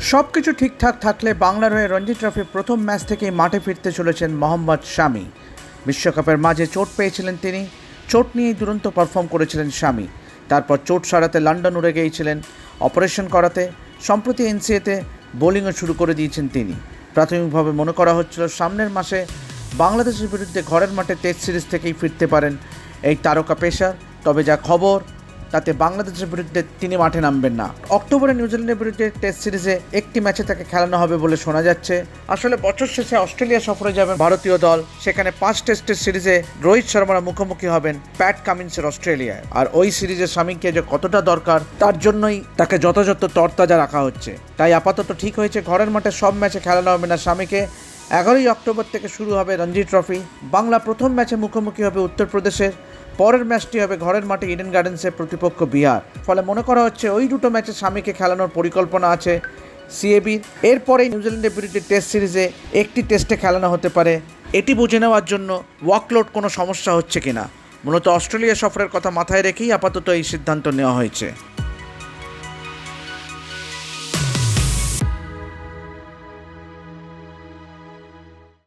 সব কিছু ঠিকঠাক থাকলে বাংলার হয়ে রঞ্জি ট্রফির প্রথম ম্যাচ থেকেই মাঠে ফিরতে চলেছেন মোহাম্মদ শামি। বিশ্বকাপের মাঝে চোট পেয়েছিলেন তিনি। চোট নিয়েই দুরন্ত পারফর্ম করেছিলেন শামি। তারপর চোট সারাতে লন্ডন উড়ে গিয়েছিলেন। অপারেশন করাতে, সম্প্রতি এনসিএতে বোলিংও শুরু করে দিয়েছেন তিনি। প্রাথমিকভাবে মনে করা হচ্ছিল সামনের মাসে বাংলাদেশের বিরুদ্ধে ঘরের মাঠে টেস্ট সিরিজ থেকেই ফিরতে পারেন এই তারকা পেশার তবে যা খবর তাতে বাংলাদেশের বিরুদ্ধে তিনি মাঠে নামবেন না। অক্টোবরে নিউজিল্যান্ডের বিরুদ্ধে টেস্ট সিরিজে একটি ম্যাচে তাকে খেলানো হবে বলে শোনা যাচ্ছে। আসলে বছর শেষে অস্ট্রেলিয়া সফরে যাবেন ভারতীয় দল। সেখানে পাঁচ টেস্টের সিরিজে রোহিত শর্মারা মুখোমুখি হবেন প্যাট কামিন্সের অস্ট্রেলিয়ায়। আর ওই সিরিজে স্বামীকে যে কতটা দরকার, তার জন্যই তাকে যথাযথ তরতাজা রাখা হচ্ছে। তাই আপাতত ঠিক হয়েছে, ঘরের মাঠে সব ম্যাচে খেলানো হবে না স্বামীকে এগারোই অক্টোবর থেকে শুরু হবে রঞ্জি ট্রফি। বাংলা প্রথম ম্যাচে মুখোমুখি হবে উত্তরপ্রদেশের পরের ম্যাচটি হবে ঘরের মাঠে ইডেন গার্ডেন্সের প্রতিপক্ষ বিহার। ফলে মনে করা হচ্ছে ওই দুটো ম্যাচে স্বামীকে খেলানোর পরিকল্পনা আছে সিএবি এরপরে নিউজিল্যান্ডের বিরুদ্ধে টেস্ট সিরিজে একটি টেস্টে খেলানো হতে পারে। এটি বুঝে নেওয়ার জন্য ওয়ার্কলোড কোনো সমস্যা হচ্ছে কিনা? মূলত অস্ট্রেলিয়া সফরের কথা মাথায় রেখেই আপাতত এই সিদ্ধান্ত নেওয়া হয়েছে।